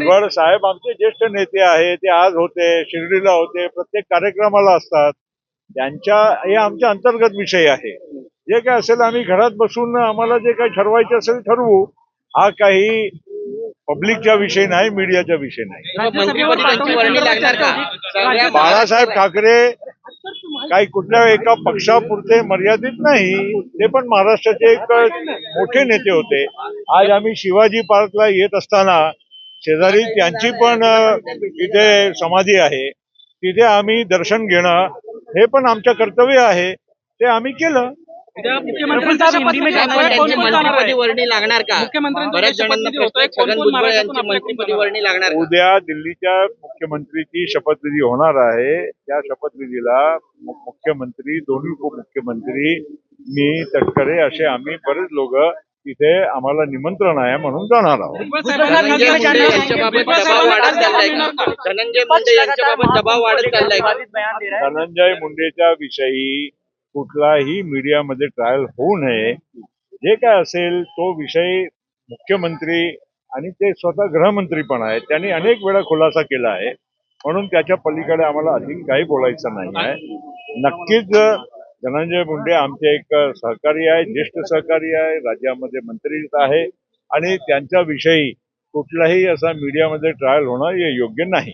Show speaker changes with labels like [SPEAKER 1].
[SPEAKER 1] भुजबळ साहेब आमचे ज्येष्ठ नेते आहे ते आज होते शिर्डीला होते प्रत्येक कार्यक्रमाला असतात. त्यांच्या हे आमच्या अंतर्गत विषय आहे. जे काय असेल आम्ही घरात बसून आम्हाला जे काही ठरवायचे असेल ठरवू हा काही पब्लिकचा विषय नाही मीडियाचा विषय नाही. बाळासाहेब ठाकरे काही कुठल्या एका पक्षापुरते मर्यादित नाही ते पण महाराष्ट्राचे एक मोठे नेते होते. आज आम्ही शिवाजी पार्कला येत असताना शेजारी त्यांची पण इथे समाधी आहे. तिथे आम्ही दर्शन घेणं हे पण आमचं कर्तव्य आहे. ते आम्ही केलं. उद्या दिल्लीच्या मुख्यमंत्रीची शपथविधी होणार आहे. त्या शपथविधीला मुख्यमंत्री दोन्ही उपमुख्यमंत्री मी तटकरे असे आम्ही बरेच लोक तिथे आम्हाला निमंत्रण आहे म्हणून जाणार आहोत. धनंजय मुंडेच्या विषयी कुठलाही मीडियामध्ये ट्रायल होऊ नये. जे काय असेल तो विषय मुख्यमंत्री आणि ते स्वतः गृहमंत्री पण आहेत. त्यांनी अनेक वेळा खुलासा केला आहे. म्हणून त्याच्या पलीकडे आम्हाला अधिक काही बोलायचं नाही आहे. नक्कीच धनंजय मुंडे आमचे एक सहकारी आहे ज्येष्ठ सहकारी आहे राज्यामध्ये मंत्री आहे आणि त्यांच्या विषयी कुठलाही असा मीडियामध्ये ट्रायल होणं हे योग्य नाही.